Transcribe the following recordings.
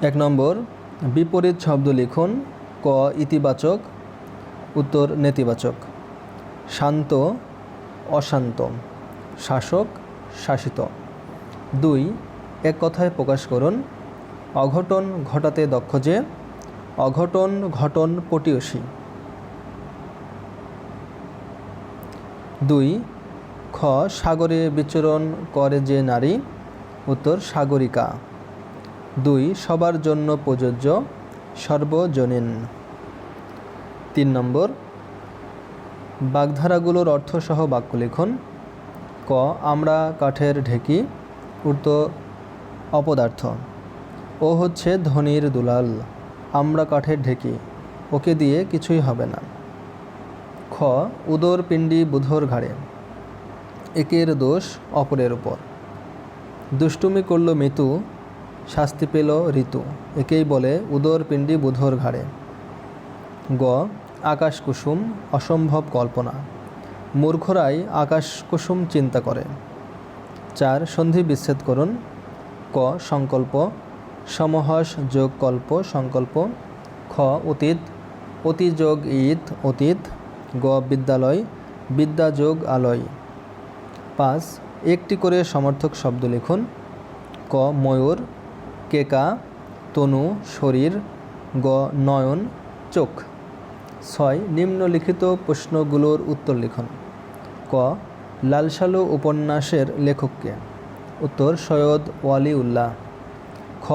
এক নম্বর, বিপরীত শব্দ লিখুন ক ইতিবাচক, উত্তর নেতিবাচক। শান্ত, অশান্ত, শাসক, শাসিত। দুই, এক কথায় প্রকাশ করুন, অঘটন ঘটাতে দক্ষ যে, অঘটন ঘটন পটিয়সী দুই, খ সাগরে বিচরণ করে যে নারী, উত্তর সাগরিকা। দুই, সবার জন্য প্রযোজ্য সর্বজনীন। তিন নম্বর, বাগধারাগুলোর অর্থসহ বাক্য লিখুন। ক, আমরা কাঠের ঢেকি উত্তর অপদার্থ। ও হচ্ছে ধনির দুলাল, আমরা কাঠের ঢেকি, ওকে দিয়ে কিছুই হবে না। খ, উদর পিণ্ডি বুধর ঘাড়ে, একের দোষ অপরের উপর। দুষ্টুমি করল মিতু শাস্তি পেল ঋতু। একেই বলে উদর পিণ্ডি বুধর ঘাড়ে। গ আকাশ কুসুম অসম্ভব কল্পনা। মূর্খরাই আকাশ কুসুম চিন্তা করে। চার, সন্ধি বিচ্ছেদ করুন। ক, সংকল্প। সমহস যোগ কল্প, সংকল্প। খ, অতীত। অতিযোগ ঈদ অতীত। গ, বিদ্যালয়। বিদ্যা যোগ আলয়। পাঁচ, একটি করে সমর্থক শব্দ লিখুন। ক, ময়ূর। কেকা, তনু, শরীর, গ, নয়ন, চোখ। ছয়, নিম্নলিখিত প্রশ্নগুলোর উত্তর লিখুন। ক লালসালু উপন্যাসের লেখককে। উত্তর, সৈয়দ ওয়ালি উল্লাহ খ,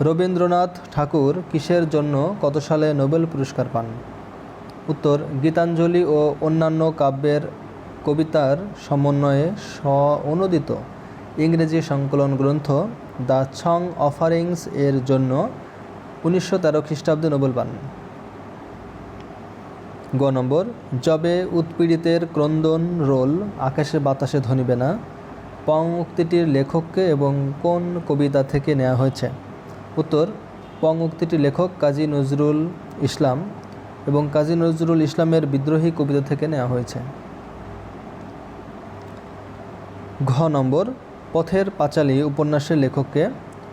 রবীন্দ্রনাথ ঠাকুর কিসের জন্য কত সালে নোবেল পুরস্কার পান? উত্তর, গীতাঞ্জলি ও অন্যান্য কাব্যের কবিতার সমন্বয়ে স্ব অনুদিত ইংরেজি সংকলন গ্রন্থ দ্য ছং অফারিংস এর জন্য উনিশশো তেরো খ্রিস্টাব্দে নোবেল পান। গ নম্বর, যবে উৎপীড়িতের ক্রন্দন রোল আকাশে বাতাসে ধনিবে না, পং উক্তিটির লেখককে এবং কোন কবিতা থেকে নেওয়া হয়েছে? উত্তর, পং উক্তিটির লেখক কাজী নজরুল ইসলাম এবং কাজী নজরুল ইসলামের বিদ্রোহী কবিতা থেকে নেওয়া হয়েছে। ঘ নম্বর পথের পাঁচালী উপন্যাসের লেখককে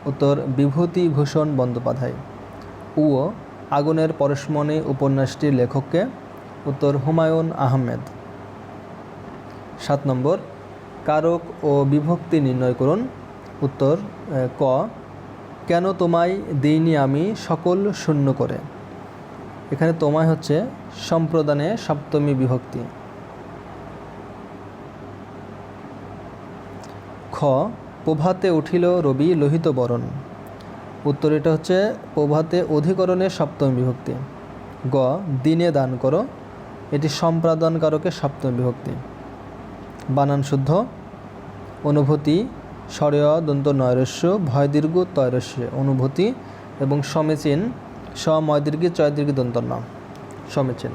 উত্তর বিভূতিভূষণ বন্দ্যোপাধ্যায়। উ আগুনের পরশমণি উপন্যাসটির লেখককে উত্তর হুমায়ুন আহমেদ। সাত নম্বর, কারক ও বিভক্তি নির্ণয় করুন। উত্তর ক, কেন তোমায় দিইনি আমি সকল শূন্য করে? এখানে তোমায় হচ্ছে সম্প্রদানে সপ্তমী বিভক্তি খ প্রভাতে উঠিল রবি লোহিত বরণ। উত্তর এটা হচ্ছে, প্রভাতে অধিকরণের সপ্তম বিভক্তি। গ, দিনে দান করো, এটি সম্প্রাদানকারকের সপ্তম বিভক্তি। বানান শুদ্ধ। অনুভূতি স্বরেয় দন্ত নয়রস্য ভয় দীর্ঘ তয়রস্য। অনুভূতি এবং সমীচীন স ময় দীর্ঘ চয় দীর্ঘ দন্ত ন সমীচীন।